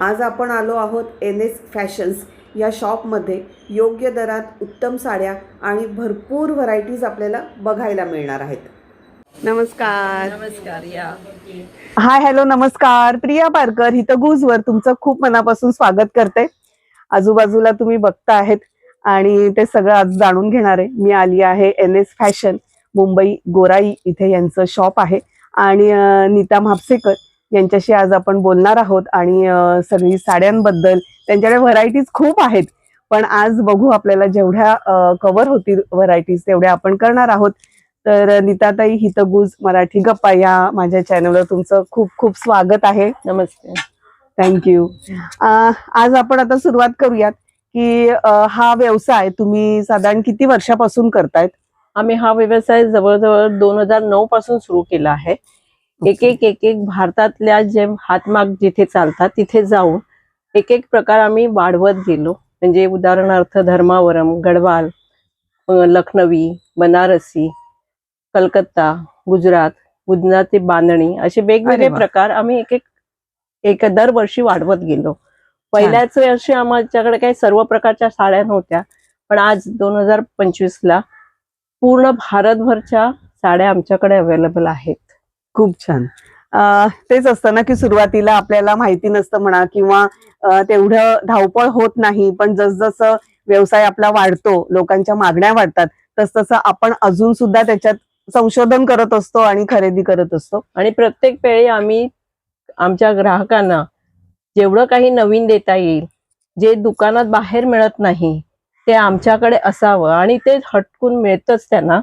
आज आपण आलो आहोत एन एस फॅशन्स या शॉपमध्ये योग्य दरात उत्तम साड्या आणि भरपूर व्हरायटीज आपल्याला बघायला मिळणार आहेत. नमस्कार. नमस्कार या. हाय हॅलो नमस्कार. प्रिया पारकर हिथं गुजवर तुमचं खूप मनापासून स्वागत करते. आजूबाजूला तुम्ही बघता आहेत आणि ते सगळं आज जाणून घेणार आहे. मी आली आहे N S fashion Mumbai Gorai इथे यांचं शॉप आहे. आणि नीता म्हापसेकर यांच्याशी आज आपण बोलणार आहोत आणि सगळी साड्यांबद्दल. त्यांच्याकडे व्हरायटीज खूप आहेत. पण आज बघू आपल्याला जेवढ्या कव्हर होतील व्हरायटीज तेवढ्या आपण करणार आहोत. तर नीताताई हितगुज मराठी गप्पा या माझ्या चॅनलवर तुमचं खूप खूप स्वागत आहे. नमस्ते. थँक्यू आज आपण आता सुरुवात करूयात की हा व्यवसाय तुम्ही साधारण किती वर्षापासून करतायत? आम्ही हा व्यवसाय जवळजवळ दोन हजार नऊ पासून सुरू केला आहे. एक एक एक एक भारतातल्या जे हातमाग जिथे चालतात तिथे जाऊन एक एक प्रकार आम्ही वाढवत गेलो. म्हणजे उदाहरणार्थ धर्मावरम गढवाल लखनवी बनारसी कलकत्ता गुजरात गुजराती बांधणी असे वेगवेगळे. प्रकार आम्ही एक एक एक दरवर्षी वाढवत गेलो. पहिल्याच वर्षी आमच्याकडे काही सर्व प्रकारच्या साड्या नव्हत्या पण आज दोन हजार पंचवीस ला पूर्ण भारतभरच्या साड्या आमच्याकडे अवेलेबल आहेत. खूप छान. तेच असतं ना की सुरुवातीला आपल्याला माहिती नसतं म्हणा किंवा तेवढं धावपळ होत नाही पण जसजसं व्यवसाय आपला वाढतो लोकांच्या मागण्या वाढतात तसतसं आपण अजून सुद्धा त्याच्यात संशोधन करत असतो आणि खरेदी करत असतो. आणि प्रत्येक वेळी आम्ही आमच्या ग्राहकांना जेवढं काही नवीन देता येईल जे दुकानात बाहेर मिळत नाही ते आमच्याकडे असावं आणि ते हटकून मिळतच त्यांना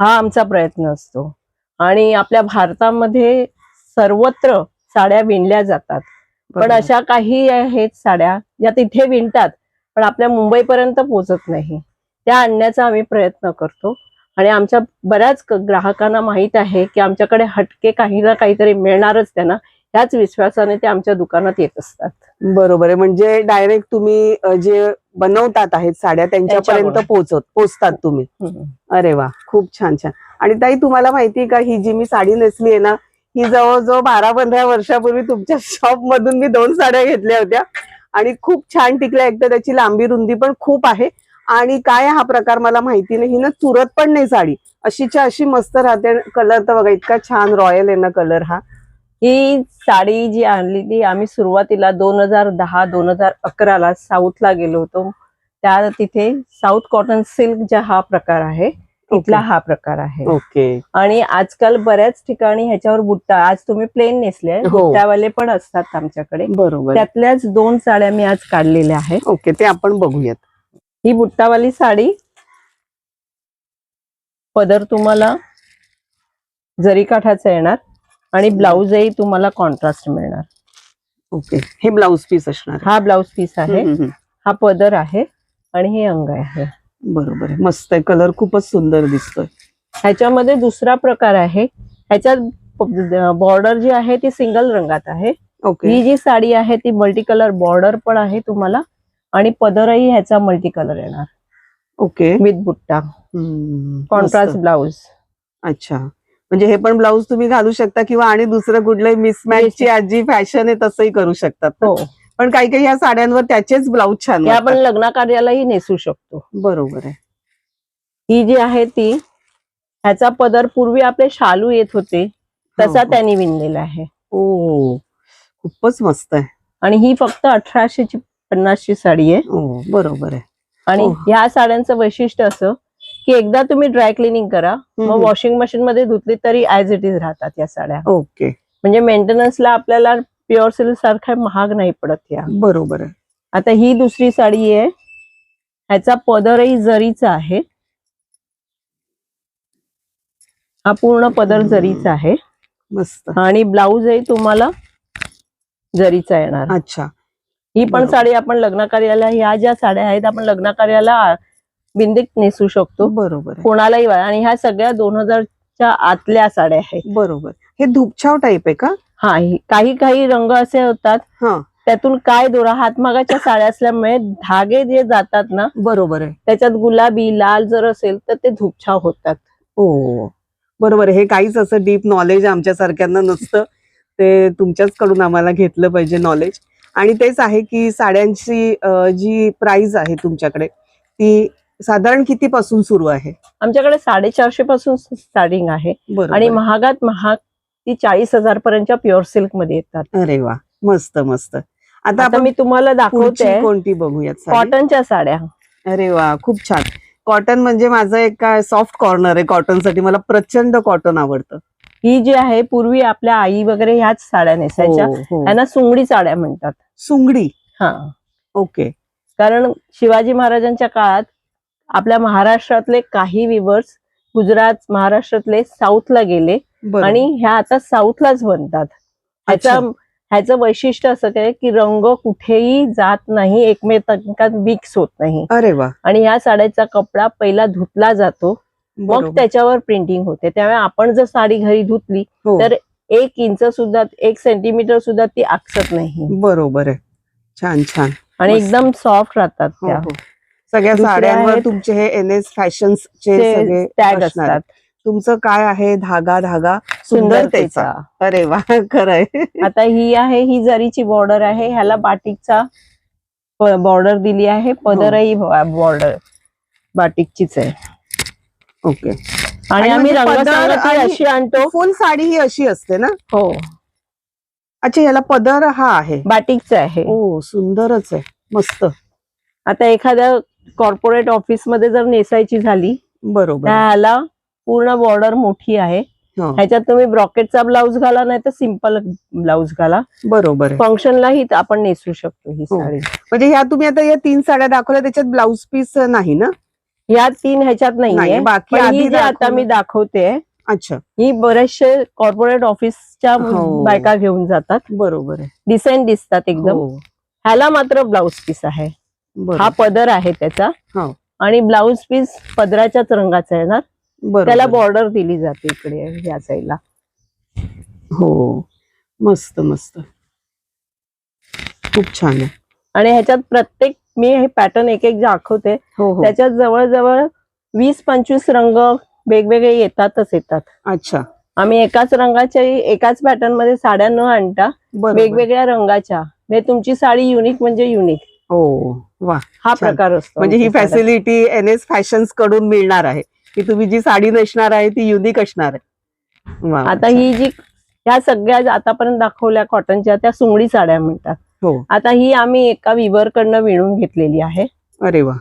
हा आमचा प्रयत्न असतो. आणि आपल्या भारतामध्ये सर्वत्र साड्या विणल्या जातात. पण अशा काही आहेत साड्या ज्या तिथे विणतात पण आपल्या मुंबईपर्यंत पोहोचत नाही. त्या आणण्याचा आम्ही प्रयत्न करतो. आणि आमच्या बऱ्याच ग्राहकांना माहीत आहे की आमच्याकडे हटके काही ना काहीतरी मिळणारच त्यांना. ह्याच विश्वासाने ते आमच्या दुकानात येत असतात. बरोबर आहे. म्हणजे डायरेक्ट तुम्ही जे बनवतात आहेत साड्या त्यांच्यापर्यंत. पोहोचत पोचतात तुम्ही. अरे वा! खूप छान छान. आणि ताई तुम्हाला माहिती का ही जी मी साडी नेसली आहे ना ही जवळजवळ बारा पंधरा वर्षापूर्वी तुमच्या शॉप मधून मी दोन साड्या घेतल्या होत्या. आणि खूप छान टिकल्या एक तर त्याची लांबी रुंदी पण खूप आहे. आणि काय हा प्रकार मला माहिती नाही ही ना चुरत पण नाही साडी. अशीच्या अशी मस्त राहते कलर तर बघा इतका छान रॉयल आहे ना कलर हा. ही साडी जी आणलेली आम्ही सुरुवातीला दोन हजार दहा दोन हजार अकराला साऊथला गेलो होतो. त्या तिथे साऊथ कॉटन सिल्क ज्या हा प्रकार आहे. तिथला हा प्रकार आहे. ओके आणि आजकाल बऱ्याच ठिकाणी ह्याच्यावर बुट्टा आज तुम्ही प्लेन नेसले हो. बुट्ट्यावाले पण असतात आमच्याकडे. बरोबर. त्यातल्याच दोन साड्या मी आज काढलेल्या आहेत. ओके ते आपण बघूयात. ही बुट्टावाली साडी पदर तुम्हाला जरी काठाचा येणार आणि ब्लाऊजही तुम्हाला कॉन्ट्रास्ट मिळणार. ओके हे ब्लाउज पीस असणार. हा ब्लाऊज पीस आहे. हा पदर आहे आणि हे अंग आहे. बरोबर आहे. मस्त आहे. कलर खूपच सुंदर दिसतोय. ह्याच्यामध्ये दुसरा प्रकार आहे. ह्याच्यात बॉर्डर जी आहे ती सिंगल रंगात आहे. ओके ही जी साडी आहे ती मल्टी कलर बॉर्डर पण आहे तुम्हाला आणि पदरही ह्याचा मल्टी कलर येणार. ओके विथ बुट्टा. हम्म, कॉन्ट्रास्ट मस्त. ब्लाऊज अच्छा. म्हणजे हे पण ब्लाऊज तुम्ही घालू शकता किंवा आणि दुसरं कुठलंही मिसमॅच ची आजी फॅशन आहे तसंही करू शकतात ना? हो. पण काही काही ह्या साड्यांवर त्याचेच ब्लाऊज छान हे आपण. लग्न कार्यालाही नेसू शकतो बरोबर आहे ही जी आहे ती ह्याचा पदर पूर्वी आपले शालू येत होते तसा हो, हो. त्यांनी विणलेला आहे ओ खूपच मस्त आहे आणि ही फक्त अठराशे ची पन्नासची साडी आहे बरोबर आहे आणि हो. ह्या साड्यांचं वैशिष्ट्य असं की एकदा तुम्ही ड्राय क्लिनिंग करा मग. वॉशिंग मशीन मध्ये धुतली तरी ऍज इट इज राहतात या साड्या ओके म्हणजे मेंटेनन्सला आपल्याला प्युअर सिल्क सारखा महाग नाही पडत या. बरोबर आता ही दुसरी साडी आहे. ह्याचा पदरही जरीचा आहे. हा पूर्ण पदर जरीचा आहे. मस्त. आणि ब्लाऊजही तुम्हाला जरीचा येणार. अच्छा. ही पण. साडी आपण लग्न कार्याला ह्या ज्या साड्या आहेत आपण लग्न कार्याला बिंदीत नेसू शकतो. बरोबर कोणालाही आणि ह्या सगळ्या दोन हजारच्या आतल्या साड्या आहेत. बरोबर. हे धुपछाव टाईप आहे का? हा काही काही रंग असे होतात. हा. त्यातून काय दोरा? हातमागाच्या साड्या असल्यामुळे धागे जे जातात ना बरोबर आहे. त्याच्यात गुलाबी लाल जर असेल तर ते धुपछाव होतात. हो. बरोबर हे काहीच असं डीप नॉलेज आमच्या सारख्यांना नसतं. ते तुमच्याच कडून आम्हाला घेतलं पाहिजे नॉलेज आणि तेच आहे की साड्यांची जी प्राइस आहे तुमच्याकडे ती साधारण किती पासून सुरू आहे? आमच्याकडे साडेचारशे पासून स्टार्टिंग आहे आणि महागात महाग ती चाळीस हजार पर्यंतच्या प्युअर सिल्कमध्ये येतात. अरे वा मस्त मस्त. आता आता मी तुम्हाला दाखवते कोणती बघूयात? कॉटनच्या साड्या. अरे वा खूप छान. कॉटन म्हणजे माझं एक काय सॉफ्ट कॉर्नर आहे कॉटनसाठी मला प्रचंड कॉटन आवडतं. ही जी आहे पूर्वी आपल्या आई वगैरे ह्याच साड्या नेसायच्या. हो, हो. यांना सुंगडी साड्या म्हणतात. सुंगडी? हा. ओके. कारण शिवाजी महाराजांच्या काळात आपल्या महाराष्ट्रातले काही विवर्स गुजरात महाराष्ट्रातले साऊथला गेले. आणि ह्या आता साऊथलाच बनतात. ह्याचं. ह्याचं वैशिष्ट्य असं काय की रंग कुठेही जात नाही एकमेकांत मिक्स होत नाही. अरे वा. आणि ह्या साड्याचा कपडा पहिला धुतला जातो मग. त्याच्यावर प्रिंटिंग होते. त्यामुळे आपण जर साडी घरी धुतली हो, तर एक इंच सुद्धा एक सेंटीमीटर सुद्धा ती आकसत नाही. बरोबर आहे. छान छान. आणि. एकदम सॉफ्ट राहतात हो, त्या. हो. सगळ्या दुसऱ्या साड्यांवर तुमचे हे एन एस फॅशन चे टॅग. असतात. तुमचं काय आहे धागा धागा सुंदरतेचा अरे वा खरंय. आता ही आहे ही जरीची बॉर्डर आहे ह्याला बाटिकचा बॉर्डर दिली आहे पदरही बॉर्डर बाटिकचीच आहे. ओके. आणि आम्ही म्हणजे रंगसंगती अशी आणतो. फुल साडी ही अशी असते ना? हो. अच्छा याला पदर हा आहे. बाटिकचं आहे. ओ सुंदरच आहे. मस्त. आता एखाद्या कॉर्पोरेट ऑफिसमध्ये जर नेसायची झाली बरोबर. ह्याला पूर्ण बॉर्डर मोठी आहे. ह्याच्यात तुम्ही ब्रॉकेटचा ब्लाऊज घाला नाही तर सिंपल ब्लाऊज घाला. बरोबर फंक्शनलाही आपण नेसू शकतो ही हो. साडी. म्हणजे ह्या तुम्ही आता या तीन साड्या दाखवल्या त्याच्यात ब्लाउज पीस नाही ना? या तीन ह्याच्यात नाही नाहीये बाकी आधी जी आता मी दाखवते अच्छा. ही बरेचसे कॉर्पोरेट ऑफिसच्या हो. बायका घेऊन जातात. बरोबर आहे. डिसेंट दिसतात एकदम. हो, ह्याला मात्र ब्लाउज पीस आहे. हा पदर आहे त्याचा. हो. आणि ब्लाउज पीस पदराच्याच रंगाचा येणार. त्याला बॉर्डर दिली जाते इकडे या साईडला हो मस्त मस्त. खूप छान आहे. आणि ह्याच्यात प्रत्येक मी हे पॅटर्न एक एक दाखवते हो हो. त्याच्यात जवळजवळ वीस पंचवीस रंग वेगवेगळे येतातच येतात. अच्छा. आम्ही एकाच रंगाच्या एकाच पॅटर्नमध्ये साड्या न आणता वेगवेगळ्या रंगाच्या म्हणजे तुमची साडी युनिक म्हणजे युनिक हो वा हा. प्रकार असतो म्हणजे ही. फॅसिलिटी एन एस फॅशन्सकडून मिळणार आहे. की तुम्ही जी साडी नेसणार आहे ती युनिक असणार आहे. आता. ही जी ह्या सगळ्या आतापर्यंत दाखवल्या कॉटनच्या त्या सुंगडी साड्या म्हणतात हो. आता ही आम्ही एका विवर कडनं विणून घेतलेली आहे. अरे वा.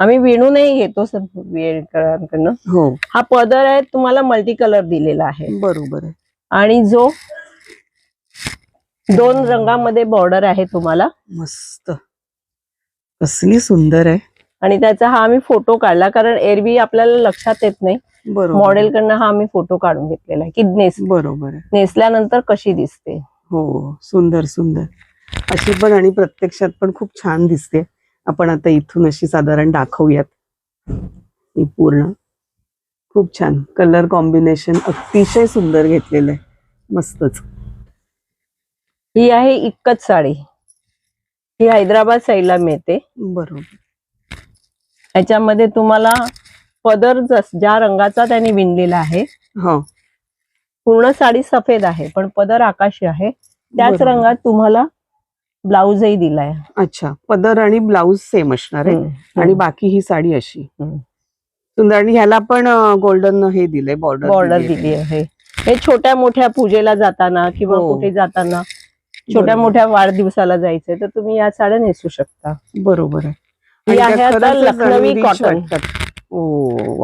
आम्ही विणूनही घेतो कडनं हो. हा पदर आहे तुम्हाला मल्टी कलर दिलेला आहे. बरोबर आहे. आणि जो दोन रंगामध्ये बॉर्डर आहे तुम्हाला. मस्त. कसली सुंदर आहे. आणि त्याचा हा आम्ही फोटो काढला कारण एरवी आपल्याला लक्षात येत नाही. बरोबर. मॉडेल कडनं हा आम्ही फोटो काढून घेतलेला आहे की नेस. बरोबर. नेसल्यानंतर कशी दिसते. हो सुंदर सुंदर. अशी पण आणि प्रत्यक्षात पण खूप छान दिसते. आपण आता इथून अशी साधारण दाखवूयात. ही पूर्ण. खूप छान. कलर कॉम्बिनेशन अतिशय सुंदर घेतलेलं आहे. मस्तच. ही आहे इक्कत साडी. ही हैदराबाद साईडला मिळते. बरोबर. ह्याच्यामध्ये तुम्हाला पदर जस- ज्या रंगाचा त्यांनी विणलेला आहे हो पूर्ण साडी सफेद आहे पण पदर आकाशी आहे त्याच. रंगात तुम्हाला ब्लाउजही दिलाय अच्छा पदर आणि ब्लाऊज सेम असणार आहे. आणि बाकी ही साडी अशी. सुंदर आणि ह्याला पण गोल्डन हे दिलंय बॉर्डर बॉर्डर दिली आहे हे छोट्या मोठ्या पूजेला जाताना किंवा हो. कुठे जाताना छोट्या. मोठ्या वाढदिवसाला जायचंय तर तुम्ही या साड्या नेसू शकता बरोबर आहे ही आहे आता लखनवी कॉटन.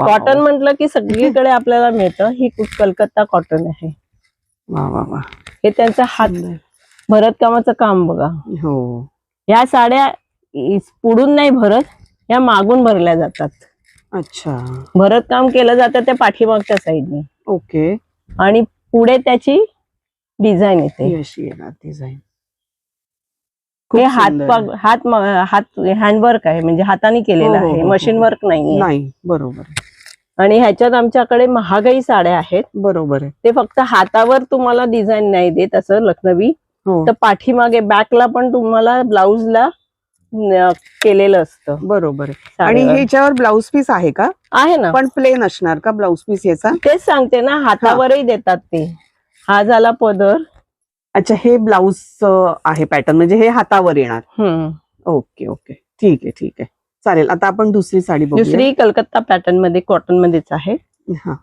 कॉटन म्हटलं की सगळीकडे आपल्याला मिळतं. ही कलकत्ता कॉटन आहे. हे त्यांचा हात. भरतकामाचं काम बघा. हो. या साड्या पुढून नाही भरत या मागून भरल्या जातात. अच्छा. भरतकाम केलं जातं त्या पाठीमागच्या साईडने. ओके. आणि पुढे त्याची डिझाईन येते. डिझाईन हे हात पाग- हात हात हँडवर्क आहे म्हणजे हाताने केलेलं हो, हो, आहे मशीन हो. वर्क नाही नाही बरोबर. आणि ह्याच्यात आमच्याकडे महागाई साड्या आहेत. बरोबर आहे. ते फक्त हातावर तुम्हाला डिझाईन नाही देत असं लखनवी. तर पाठीमागे बॅकला पण तुम्हाला ब्लाउजला न- केलेलं असतं. बरोबर आणि. ह्याच्यावर ब्लाउज पीस आहे का? आहे ना. पण प्लेन असणार का ब्लाउज पीस याचा? तेच सांगते ना हातावरही देतात ते. हा झाला पदर. अच्छा हे ब्लाऊज आहे पॅटर्न म्हणजे हे हातावर येणार. Okay okay. ठीक आहे ठीक आहे. चालेल आता आपण दुसरी साडी दुसरी कलकत्ता पॅटर्नमध्ये कॉटन मध्येच आहे. हा.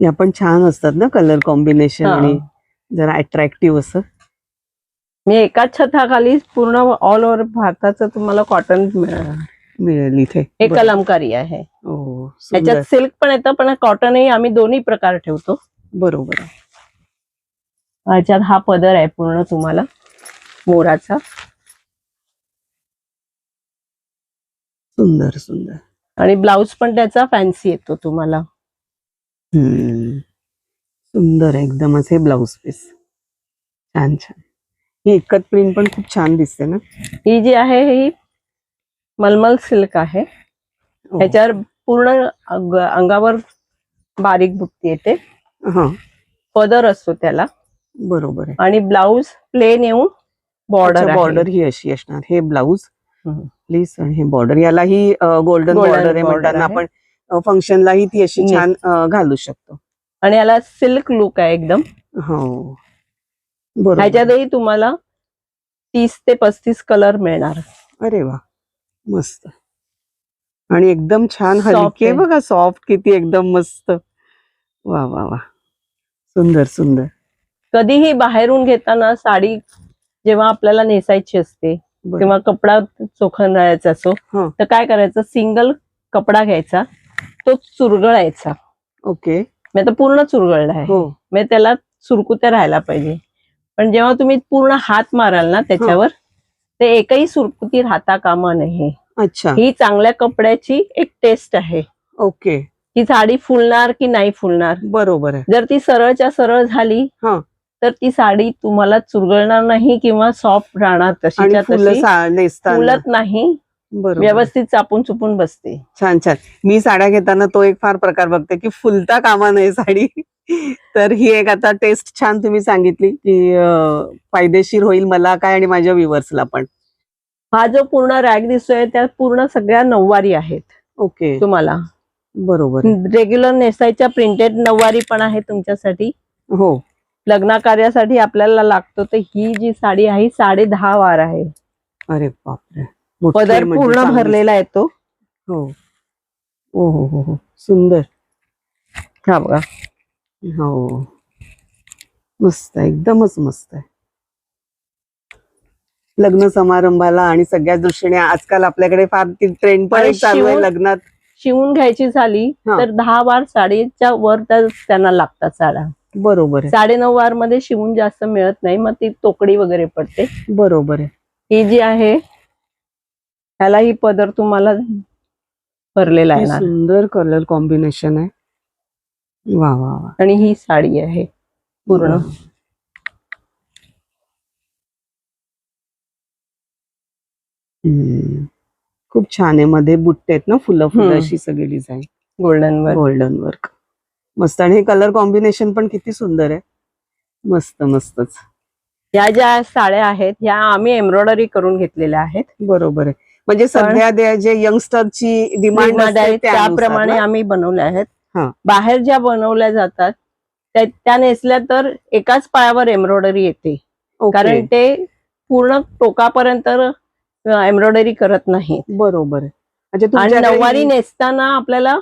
या पण छान असतात ना कलर कॉम्बिनेशन हा. आणि जरा अट्रॅक्टिव्ह असं. मी एकाच छताखाली पूर्ण ऑल ओव्हर भारताचं तुम्हाला कॉटन मिळेल इथे. हे. कलमकारी आहे. हो, सुंदर. ह्याच्यात सिल्क पण येतं पण कॉटनही आम्ही दोन्ही प्रकार ठेवतो. बरोबर आहे. ह्याच्यात हा पदर आहे पूर्ण तुम्हाला मोराचा. सुंदर सुंदर. आणि ब्लाउज पण त्याचा फॅन्सी येतो तुम्हाला. सुंदर एकदमच हे ब्लाऊज पीस. छान छान. ही एकत प्रिंट पण खूप छान दिसते ना? ही जी आहे ही मलमल सिल्क आहे. हो. ह्याच्यावर पूर्ण अंग- अंगावर बारीक बुट्टी येते. हा. पदर असतो त्याला. बरोबर आहे. आणि ब्लाउज प्लेन येऊन बॉर्डर बॉर्डर ही अशी असणार. हे ब्लाऊज. प्लीज हे बॉर्डर. यालाही गोल्डन बॉर्डर आहे म्हणताना. आपण फंक्शनलाही ती अशी. छान घालू शकतो. आणि याला सिल्क लुक आहे एकदम. हो. बरोबर. ह्याच्यातही तुम्हाला तीस ते पस्तीस कलर मिळणार. अरे वा मस्त. आणि एकदम छान हलके आहे. बघा सॉफ्ट किती एकदम मस्त. वा वा वा. सुंदर सुंदर. कधीही बाहेरून घेताना साडी जेव्हा आपल्याला नेसायची असते. किंवा कपडा चोखणायचा असो हं. तर काय करायचं? सिंगल कपडा घ्यायचा तो चुरगळायचा. ओके. मी आता पूर्ण चुरगळला आहे. हो. म्हणजे त्याला सुरकुत्या राहायला पाहिजे. पण जेव्हा तुम्ही पूर्ण हात माराल ना त्याच्यावर ते एकही सुरकुती राहता कामा नये. अच्छा. ही चांगल्या कपड्याची एक टेस्ट आहे. ओके. की साडी फुलणार की नाही फुलणार? बरोबर जर ती सरळच्या सरळ झाली हं. तर ती साडी तुम्हाला चुरगळणार नाही किंवा सॉफ्ट राहणार तशीच्या तशी. फुलत नाही. व्यवस्थित चापून चुपून बसते. छान छान. मी साड्या घेताना तो एक फार प्रकार बघते की फुलता कामा नये साडी. तर ही एक आता टेस्ट छान तुम्ही सांगितली की फायदेशीर होईल मला काय आणि माझ्या व्ह्युअर्सला पण. हा जो पूर्ण रॅक दिसतोय त्यात पूर्ण सगळ्या नऊवारी आहेत. ओके. तुम्हाला. बरोबर. रेग्युलर नेसायच्या प्रिंटेड नऊवारी पण आहे तुमच्यासाठी. हो. लग्न कार्यासाठी आपल्याला लागतो तर ही जी साडी आहे ही साडे दहा वार आहे. अरे बापरे. पदर म्हणजे पूर्ण. भरलेला येतो हो. ओ हो हो हो. सुंदर. हा बघा. हो. मस्त आहे. एकदमच मस्त आहे. लग्न समारंभाला आणि सगळ्या दृष्टीने आजकाल आपल्याकडे फार ती ट्रेंड पण चालू आहे शिवून- लग्नात. शिवून घ्यायची झाली हा. तर दहा वार साडीच्या वर त्या त्यांना लागतात साड्या. बरोबर आहे. साडे नऊ वारमध्ये शिवून जास्त मिळत नाही मग ती तोकडी वगैरे पडते. बरोबर आहे. ही जी आहे ह्याला ही पदर तुम्हाला भरलेला येणार सुंदर कलर कॉम्बिनेशन आहे. वा वा वा. आणि ही साडी आहे पूर्ण. हम्म. खूप छान आहे मध्ये बुट्टे आहेत ना फुलं फुलं हम्म. अशी सगळी डिझाईन गोल्डन वर गोल्डन वर्क मस्त. आणि हे कलर कॉम्बिनेशन पण किती सुंदर आहे. मस्त मस्तच. या ज्या साड्या आहेत ह्या आम्ही एम्ब्रॉयडरी करून घेतलेल्या आहेत. बरोबर आहे. म्हणजे सध्या जे यंगस्टरची डिमांड आहे, त्याप्रमाणे आम्ही बनवल्या आहेत. हा. बाहेर ज्या बनवल्या जातात त्या नेसल्या तर एकाच पायावर एम्ब्रॉयडरी येते. कारण ते पूर्ण टोकापर्यंत एम्ब्रॉयडरी करत नाही बरोबर म्हणजे आणि नऊवारी नेसताना आपल्याला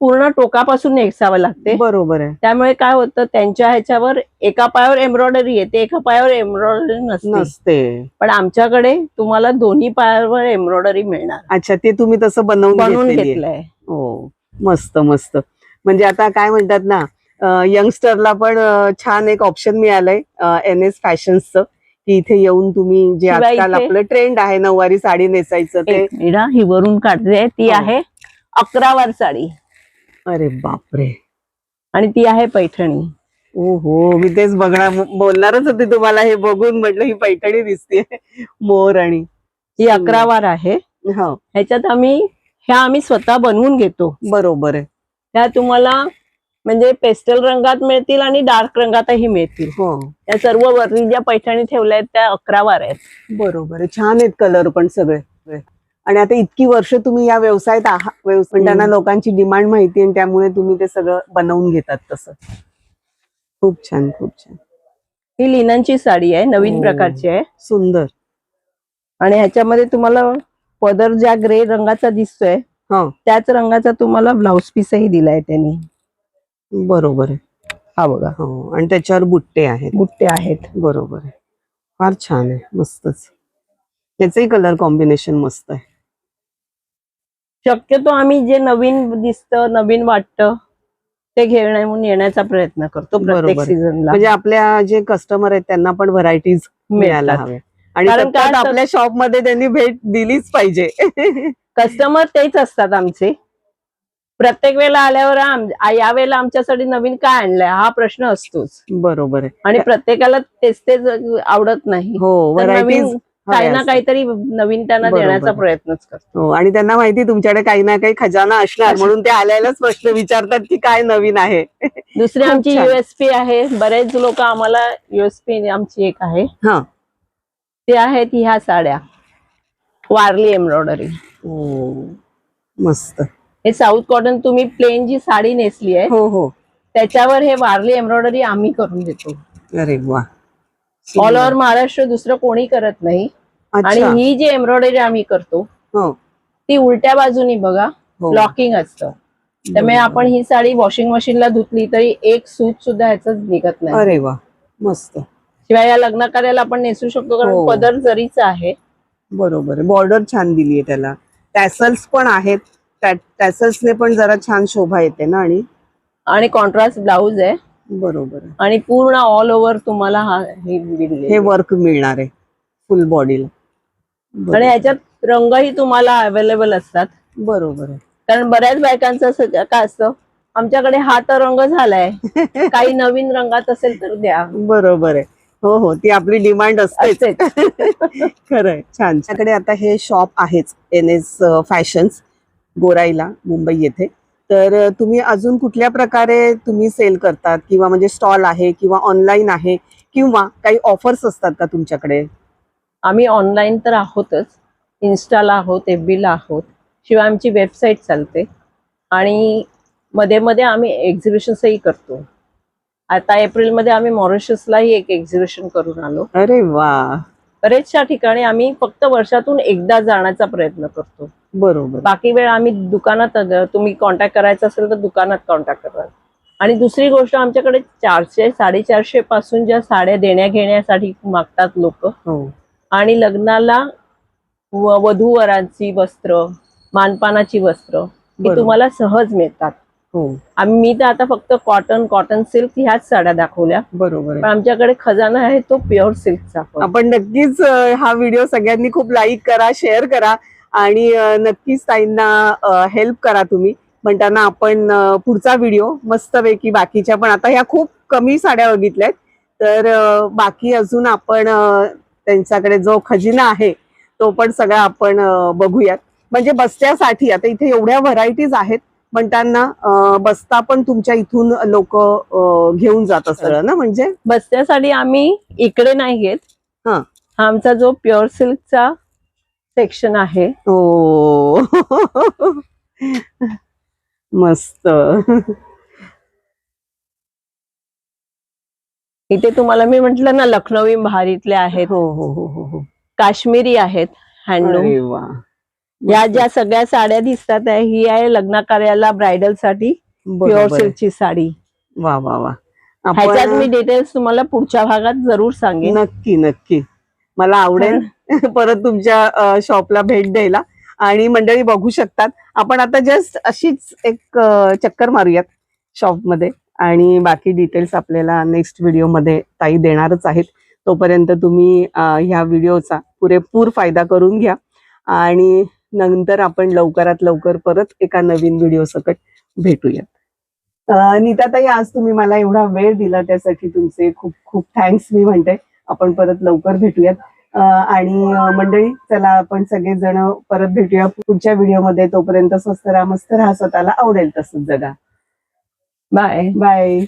पूर्ण टोकापासून नेसावं लागते. बरोबर आहे. त्यामुळे काय होतं त्यांच्या ह्याच्यावर एका पायावर एम्ब्रॉयडरी येते एका पायावर एम्ब्रॉयडरी नसते. पण आमच्याकडे तुम्हाला दोन्ही पायावर एम्ब्रॉयडरी मिळणार. अच्छा ते तुम्ही तसं बनवून बनवून. घेतलंय. हो मस्त मस्त. म्हणजे आता काय म्हणतात ना यंगस्टरला पण छान एक ऑप्शन मिळालंय एन एस फॅशन्सचं की इथे येऊन तुम्ही जे आजकाल आपलं ट्रेंड आहे नऊवारी साडी नेसायचं ते एक मिनिट हा, ही वरून काढते ती हो. आहे अकरा वार साडी. अरे बापरे. आणि ती आहे पैठणी. ओ हो मी तेच बघणार बोलणारच होते तुम्हाला हे बघून म्हटलं ही पैठणी दिसते. मोर आणि ही अकरा वार आहे. हो. ह्याच्यात आम्ही ह्या आम्ही स्वतः बनवून घेतो. बरोबर आहे. त्या तुम्हाला म्हणजे पेस्टल रंगात मिळतील आणि डार्क रंगातही मिळतील. हो. त्या सर्व वरती ज्या पैठणी ठेवल्या आहेत त्या अकरा वार आहेत. बरोबर छान आहेत कलर पण सगळे. आणि आता इतकी वर्ष तुम्ही या व्यवसायात आहात त्यांना लोकांची डिमांड माहिती आणि त्यामुळे तुम्ही ते सगळं बनवून घेतात तसं. खूप छान खूप छान. ही लिननची साडी आहे नवीन हो. प्रकारची आहे. सुंदर. आणि ह्याच्यामध्ये तुम्हाला पदर ज्या ग्रे रंगाचा दिसतोय हा. त्याच रंगाचा तुम्हाला ब्लाउज पीसही दिलाय त्यांनी. बरोबर आहे. हा बघा. हो आणि त्याच्यावर बुट्टे आहेत. बुट्टे आहेत. बरोबर आहे. फार छान आहे मस्तच. त्याचंही कलर कॉम्बिनेशन मस्त आहे. शक्यतो आम्ही जे नवीन दिसतं नवीन वाटतं ते घेऊन येण्याचा प्रयत्न करतो प्रत्येक. सीझनला म्हणजे आपल्या जे कस्टमर आहेत त्यांना पण व्हरायटीज मिळायला हव्या आणि आपल्या शॉपमध्ये त्यांनी भेट दिलीच पाहिजे. कस्टमर तेच असतात आमचे. प्रत्येक वेळेला आल्यावर यावेळेला आमच्यासाठी नवीन काय आणलंय हा प्रश्न असतोच. बरोबर आहे. आणि प्रत्येकाला तेच तेच आवडत नाही. हो व्हरायटीज काही ना काहीतरी नवीन त्यांना. देण्याचा प्रयत्नच करतो. हो आणि त्यांना माहिती तुमच्याकडे काही ना काही खजाना असणार म्हणून ते आल्यालाच प्रश्न विचारतात की काय नवीन आहे. दुसरी आमची. युएसपी आहे. बरेच लोक आम्हाला युएसपी आमची एक आहे. हा. ते आहेत ह्या साड्या. वारली एम्ब्रॉयडरी. हो मस्त. हे साऊथ कॉटन तुम्ही प्लेन जी साडी नेसली आहे हो हो. त्याच्यावर हे वारली एम्ब्रॉयडरी आम्ही करून देतो. अरे वा. ऑल ओव्हर महाराष्ट्र दुसरं कोणी करत नाही. आणि ही जी एम्ब्रॉयडरी आम्ही करतो हो. ती उलट्या बाजूनी बघा हो. लॉकिंग असतं. त्यामुळे. आपण ही साडी वॉशिंग मशीनला धुतली तरी एक सूत सुद्धा ह्याच निघत नाही. अरे वा मस्त. शिवाय या लग्न कार्याला आपण नेसू शकतो कारण हो. पदर जरीचा आहे. बरोबर बॉर्डर छान दिली आहे त्याला. टॅसल्स पण आहेत. टॅसल्सने पण जरा छान शोभा येते ना आणि? आणि कॉन्ट्रास्ट ब्लाऊज आहे. बरोबर आहे. आणि पूर्ण ऑल ओव्हर तुम्हाला हा हे हे. वर्क मिळणार आहे. फुल बॉडीला आणि ह्याच्यात रंगही तुम्हाला अवेलेबल असतात. बरोबर आहे. कारण बऱ्याच बायकांचं असं काय असतं? आमच्याकडे हा तर रंग झालाय. काही नवीन रंगात असेल तर द्या. बरोबर आहे. हो हो ती आपली डिमांड असते खरंय छान. आता हे शॉप आहेच. एन एस फॅशन्स गोराईला मुंबई येथे. तर तुम्ही अजून कुठल्या प्रकारे तुम्ही सेल करतात? किंवा म्हणजे स्टॉल आहे किंवा ऑनलाईन आहे किंवा काही ऑफर्स असतात का तुमच्याकडे? आम्ही ऑनलाईन तर आहोतच. इन्स्टाला आहोत एफ बीला आहोत. शिवाय आमची वेबसाईट चालते. आणि मध्ये मध्ये आम्ही एक्झिबिशन्सही करतो. आता एप्रिलमध्ये आम्ही मॉरिशसलाही एक एक्झिबिशन करून आलो. अरे वा! बरेचशा ठिकाणी आम्ही फक्त वर्षातून एकदा जाण्याचा प्रयत्न करतो. बरोबर. बाकी वेळ आम्ही दुकानात तुम्ही कॉन्टॅक्ट करायचा असेल तर दुकानात कॉन्टॅक्ट करा. आणि दुसरी गोष्ट आमच्याकडे चारशे साडेचारशे पासून ज्या साड्या देण्या घेण्यासाठी मागतात लोक हो. आणि लग्नाला वधूवरांची वस्त्र मानपानाची वस्त्र ही. तुम्हाला सहज मिळतात. आम्ही मी तर आता फक्त कॉटन कॉटन सिल्क ह्याच साड्या दाखवल्या. बरोबर पण आमच्याकडे खजाना आहे तो प्युअर सिल्कचा पण. आपण नक्कीच हा व्हिडिओ सगळ्यांनी खूप लाईक करा शेअर करा आणि नक्कीच ताईंना हेल्प करा तुम्ही. म्हणताना आपण पुढचा व्हिडिओ मस्तपैकी बाकीच्या पण आता ह्या खूप कमी साड्या बघितल्यात. तर बाकी अजून आपण त्यांच्याकडे जो खजिना आहे तो पण सगळा आपण बघूयात. म्हणजे बस्त्यासाठी आता इथे एवढ्या व्हरायटीज आहेत म्हणताना अ, बस्ता पण तुमच्या इथून लोक घेऊन जात सगळं ना म्हणजे? बसण्यासाठी आम्ही इकडे नाही घेत हा. आमचा जो प्युअर सिल्कचा सेक्शन आहे. हो मस्त. इथे तुम्हाला मी म्हंटल ना लखनवी बहारीतले आहेत. हो हो हो हो हो. काश्मीरी आहेत. हँडलूम या ज्या सगळ्या साड्या दिसतात ही आहे लग्न कार्याला ब्रायडलसाठी प्युअर. सिल्कची साडी. वा वा वा. ह्याच्यात मी डिटेल्स तुम्हाला पुढच्या भागात जरूर सांगेन. नक्की नक्की. मला आवडेल. परत तुमच्या शॉपला भेट द्यायला. आणि मंडळी बघू शकतात. आपण आता जस्ट अशीच एक चक्कर मारूयात शॉपमध्ये आणि बाकी डिटेल्स आपल्याला नेक्स्ट व्हिडिओमध्ये ताई देणारच आहेत. तोपर्यंत तुम्ही ह्या व्हिडिओचा पुरेपूर फायदा करून घ्या. आणि नंतर आपण लवकरात लवकर परत एका नवीन व्हिडिओ सकट भेटूयात. नीताताई आज तुम्ही मला एवढा वेळ दिला त्यासाठी तुमचे खूप खूप थँक्स मी म्हणते आपण परत लवकर भेटूयात. आणि मंडळी चला आपण सगळेजण परत भेटूया. पुढच्या व्हिडिओमध्ये तोपर्यंत स्वस्त राहा मस्त राहा स्वतःला आवडेल तसंच जगा. Bye bye